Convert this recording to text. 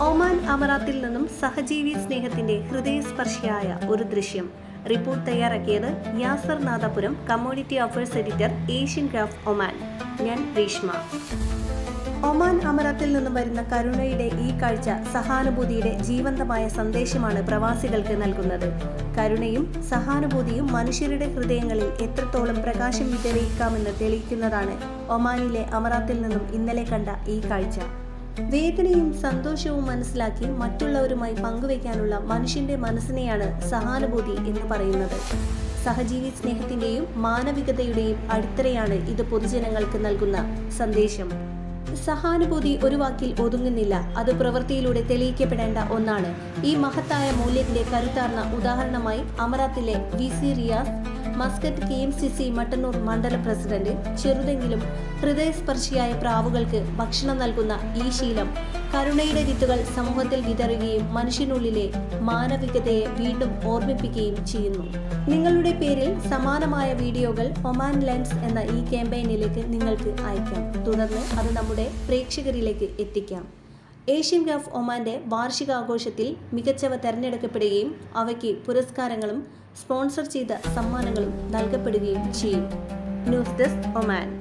Oman അമറാത്തിൽ നിന്നും സഹജീവി സ്നേഹത്തിന്റെ ഹൃദയസ്പർശിയായ ഒരു ദൃശ്യം. റിപ്പോർട്ട് തയ്യാറാക്കിയത് Yasar Nadapuram community affairs editor Asian graph Oman. ഞാൻ രീഷ്മ. ഒമാൻ അമറാത്തിൽ നിന്നും വരുന്ന കരുണയുടെ ഈ കാഴ്ച സഹാനുഭൂതിയുടെ ജീവന്തമായ സന്ദേശമാണ് പ്രവാസികൾക്ക് നൽകുന്നത്. കരുണയും സഹാനുഭൂതിയും മനുഷ്യരുടെ ഹൃദയങ്ങളിൽ എത്രത്തോളം പ്രകാശം വിതറിയിക്കാമെന്ന് തെളിയിക്കുന്നതാണ് ഒമാനിലെ അമറാത്തിൽ നിന്നും ഇന്നലെ കണ്ട ഈ കാഴ്ച. വേദനയും സന്തോഷവും മനസ്സിലാക്കി മറ്റുള്ളവരുമായി പങ്കുവയ്ക്കാനുള്ള മനുഷ്യന്റെ മനസ്സിനെയാണ് സഹാനുഭൂതി എന്ന് പറയുന്നത്. സഹജീവി സ്നേഹത്തിന്റെയും മാനവികതയുടെയും അടിത്തറയാണ് ഇത് പൊതുജനങ്ങൾക്ക് നൽകുന്ന സന്ദേശം. സഹാനുഭൂതി ഒരു വാക്കിൽ ഒതുങ്ങുന്നില്ല. അത് പ്രവൃത്തിയിലൂടെ തെളിയിക്കപ്പെടേണ്ട ഒന്നാണ്. ഈ മഹത്തായ മൂല്യത്തിന്റെ കരുത്താർന്ന ഉദാഹരണമായി അമറാത്തിലെ V C Riyas Muscat K M C C Mattannur മണ്ഡല പ്രസിഡന്റ് ചെറുതെങ്കിലും ഹൃദയസ്പർശിയായ പ്രാവുകൾക്ക് ഭക്ഷണം നൽകുന്ന ഈ ശീലം കരുണയുടെ വിത്തുകൾ സമൂഹത്തിൽ വിതറുകയും മനുഷ്യനുള്ളിലെ മാനവികതയെ വീണ്ടും ഓർമ്മിപ്പിക്കുകയും ചെയ്യുന്നു. നിങ്ങളുടെ പേരിൽ സമാനമായ വീഡിയോകൾ ഒമാൻ ലെൻസ് എന്ന ഈ ക്യാമ്പയിനിലേക്ക് നിങ്ങൾക്ക് അയക്കാം. തുടർന്ന് അത് നമ്മുടെ പ്രേക്ഷകരിലേക്ക് എത്തിക്കാം. ഏഷ്യൻ ഗ്രാഫ് ഒമാന്റെ വാർഷികാഘോഷത്തിൽ മികച്ചവ തെരഞ്ഞെടുക്കപ്പെടുകയും അവയ്ക്ക് പുരസ്കാരങ്ങളും സ്പോൺസർ ചെയ്ത സമ്മാനങ്ങളും നൽകപ്പെടുകയും ചെയ്യും. News desk Oman.